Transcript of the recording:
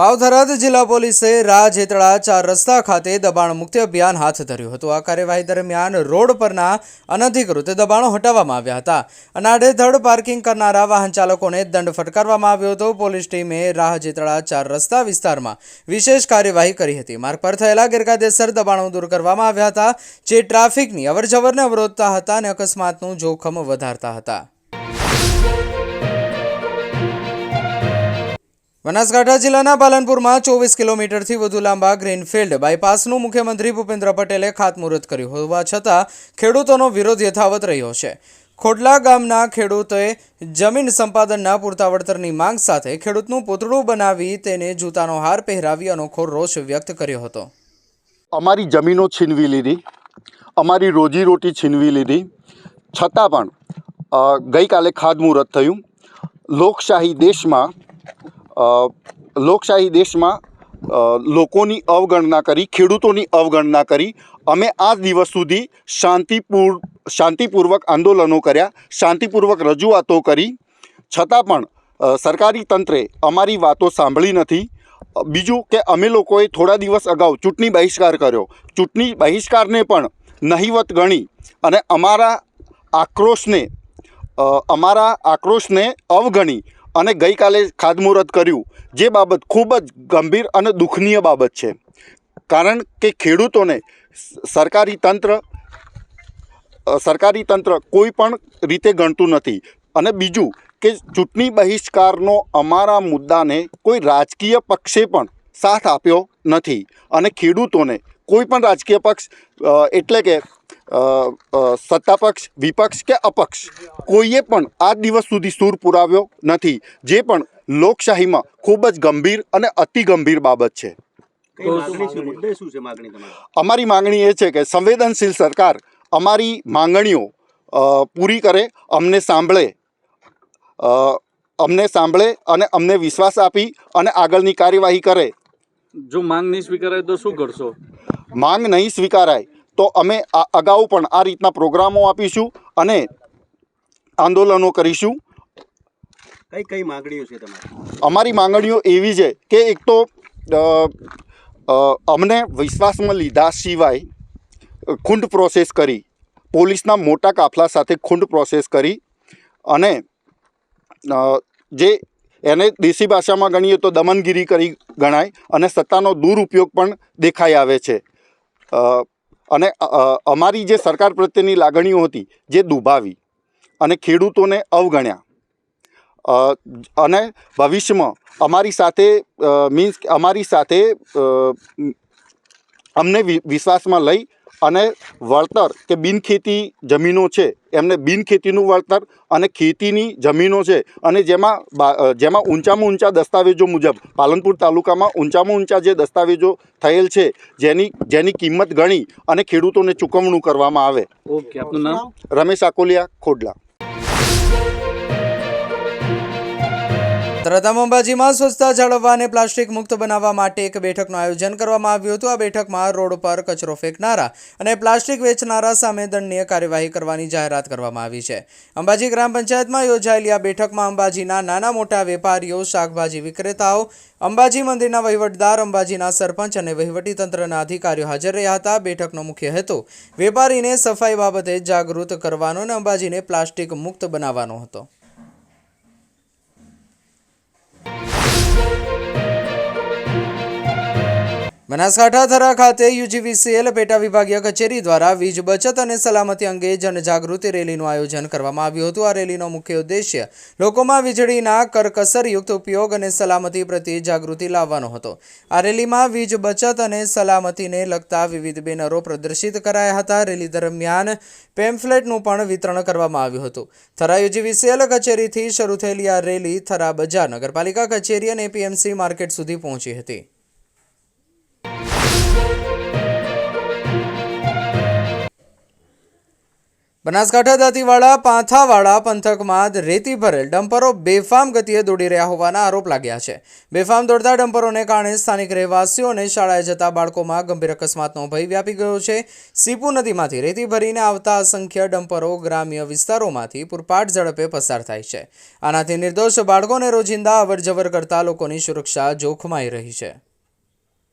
વાવથરાદ જિલ્લા પોલીસે રાજેતળા ચાર રસ્તા ખાતે દબાણ મુક્તિ અભિયાન હાથ ધર્યું હતું. આ કાર્યવાહી દરમિયાન રોડ પરના અનધિકૃત દબાણો હટાવવામાં આવ્યા હતા. અનાડેધડ પાર્કિંગ કરનારા વાહન ચાલકોને દંડ ફટકારવામાં આવ્યો હતો. પોલીસ ટીમે રાજહેતળા ચાર રસ્તા વિસ્તારમાં વિશેષ કાર્યવાહી કરી હતી. માર્ગ પર થયેલા ગેરકાયદેસર દબાણો દૂર કરવામાં આવ્યા હતા, જે ટ્રાફિકની અવરજવરને અવરોધતા હતા અને અકસ્માતનું જોખમ વધારતા હતા. બનાસકાંઠા જિલ્લાના પાલનપુરમાં ચોવીસ કિલોમીટરથી વધુ લાંબા ગ્રીનફિલ્ડ બાયપાસનું મુખ્યમંત્રી ભૂપેન્દ્ર પટેલે ખાતમુહૂર્ત કર્યું હોવા છતાં ખેડૂતોનો વિરોધ યથાવત રહ્યો છે. ખોડલા ગામના ખેડૂતોએ જમીન સંપાદનના પૂરતા વળતરની માંગ સાથે ખેડૂતનું પૂતળું બનાવી તેને જૂતાનો હાર પહેરાવી અનોખો રોષ વ્યક્ત કર્યો હતો. અમારી જમીનો છીનવી લીધી, અમારી રોજીરોટી છીનવી લીધી, છતાં પણ ગઈકાલે ખાતમુહૂર્ત થયું. લોકશાહી દેશમાં લોકશાહી દેશમાં લોકોની અવગણના કરી, ખેડૂતોની અવગણના કરી, અમે આ દિવસ સુધી શાંતિપૂર્વ શાંતિપૂર્વક આંદોલનો કર્યા, શાંતિપૂર્વક રજૂઆતો કરી. છતાં પણ સરકારી તંત્રે અમારી વાતો સાંભળી નથી. બીજું કે અમે લોકોએ થોડા દિવસ અગાઉ ચૂંટણી બહિષ્કાર કર્યો. ચૂંટણી બહિષ્કારને પણ નહિવત ગણી અને અમારા આક્રોશને અમારા આક્રોશને અવગણી અને ગઈકાલે ખાતમુહૂર્ત કર્યું. જે બાબત ખૂબ જ ગંભીર અને દુઃખનીય બાબત છે. કારણ કે ખેડૂતોને સરકારી તંત્ર સરકારી તંત્ર કોઈ પણ રીતે ગણતું નથી. અને બીજું કે ચૂંટણી બહિષ્કારનો અમારા મુદ્દાને કોઈ રાજકીય પક્ષે પણ સાથ આપ્યો નથી. અને ખેડૂતોને કોઈ પણ રાજકીય પક્ષ એટલે કે અ, અ, સત્તા પક્ષ વિપક્ષ કે અપક્ષ? કોઈએ પણ આ દિવસ સુધી સૂર પુરાવ્યો નથી. જે પણ લોકશાહીમાં ખૂબ જ ગંભીર અને અતિ ગંભીર બાબત છે. કઈ માગણી છે? મુદ્દે શું છે માગણી તમારી? અમારી માંગણી એ છે કે સંવેદનશીલ સરકાર અમારી માંગણીઓ પૂરી કરે અમને સાંભળે અમને સાંભળે અને અમને વિશ્વાસ આપી અને આગળની કાર્યવાહી કરે. જો માંગ નહીં સ્વીકારાય તો શું કરશો? માંગ નહીં સ્વીકારાય. તો અમે આ અગાઉ પણ આ રીતના પ્રોગ્રામો આપીશું અને આંદોલનો કરીશું. કઈ કઈ માંગણીઓ છે તમારી? અમારી માંગણીઓ એવી છે કે એક તો અમને વિશ્વાસમાં લીધા સિવાય ખૂંડ પ્રોસેસ કરી પોલીસના મોટા કાફલા સાથે ખૂંડ પ્રોસેસ કરી અને જે એને દેશી ભાષામાં ગણીએ તો દમનગીરી કરી ગણાય અને સત્તાનો દુરુપયોગ પણ દેખાઈ આવે છે. અને અમારી જે સરકાર પ્રત્યેની લાગણીઓ હતી જે દુભાવી અને ખેડૂતોને અવગણ્યા અને ભવિષ્યમાં અમારી સાથે મીન્સ અમારી સાથે અમને વિશ્વાસમાં લઈ અને વળતર કે બિનખેતી જમીનો છે એમને બિનખેતીનું વળતર અને ખેતીની જમીનો છે. અને જેમાં જેમાં ઊંચામાં ઊંચા દસ્તાવેજો મુજબ પાલનપુર તાલુકામાં ઊંચામાં ઊંચા જે દસ્તાવેજો થયેલ છે જેની જેની કિંમત ગણી અને ખેડૂતોને ચૂકવણું કરવામાં આવે. ઓકે આપનું નામ? રમેશ આકોલિયા ખોડલા. તરતમ અંબાજીમાં સ્વચ્છતા જાળવવા અને પ્લાસ્ટિક મુક્ત બનાવવા માટે એક બેઠકનું આયોજન કરવામાં આવ્યું હતું. આ બેઠકમાં રોડ પર કચરો ફેંકનારા અને પ્લાસ્ટિક વેચનારા સામે દંડનીય કાર્યવાહી કરવાની જાહેરાત કરવામાં આવી છે. અંબાજી ગ્રામ પંચાયતમાં યોજાયેલી આ બેઠકમાં અંબાજીના નાના મોટા વેપારીઓ, શાકભાજી વિક્રેતાઓ, અંબાજી મંદિરના વહીવટદાર, અંબાજીના સરપંચ અને વહીવટીતંત્રના અધિકારીઓ હાજર રહ્યા હતા. બેઠકનો મુખ્ય હેતુ વેપારીને સફાઈ બાબતે જાગૃત કરવાનો અને અંબાજીને પ્લાસ્ટિક મુક્ત બનાવવાનો હતો. બનાસકાંઠા થરા ખાતે યુજીવીસીએલ પેટા વિભાગીય કચેરી દ્વારા વીજ બચત અને સલામતી અંગે જનજાગૃતિ રેલીનું આયોજન કરવામાં આવ્યું હતું. આ રેલીનો મુખ્ય ઉદ્દેશ્ય લોકોમાં વીજળીના કરકસરયુક્ત ઉપયોગ અને સલામતી પ્રત્યે જાગૃતિ લાવવાનો હતો. આ રેલીમાં વીજ બચત અને સલામતીને લગતા વિવિધ બેનરો પ્રદર્શિત કરાયા હતા. રેલી દરમિયાન પેમ્ફલેટનું પણ વિતરણ કરવામાં આવ્યું હતું. થરા યુજીવીસીએલ કચેરીથી શરૂ થયેલી આ રેલી થરા બજાર નગરપાલિકા કચેરી અને એપીએમસી માર્કેટ સુધી પહોંચી હતી. બનાસકાંઠા દાંતીવાડા, પાંથાવાડા પંથકમાં રેતી ભરેલ ડમ્પરો બેફામ ગતિએ દોડી રહ્યા હોવાના આરોપ લાગ્યા છે. બેફામ દોડતા ડમ્પરોને કારણે સ્થાનિક રહેવાસીઓ અને શાળાએ જતા બાળકોમાં ગંભીર અકસ્માતનો ભય વ્યાપી ગયો છે. સીપુ નદીમાંથી રેતી ભરીને આવતા અસંખ્ય ડમ્પરો ગ્રામ્ય વિસ્તારોમાંથી પૂરપાટ ઝડપે પસાર થાય છે. આનાથી નિર્દોષ બાળકોને રોજિંદા અવરજવર કરતા લોકોની સુરક્ષા જોખમાઈ રહી છે.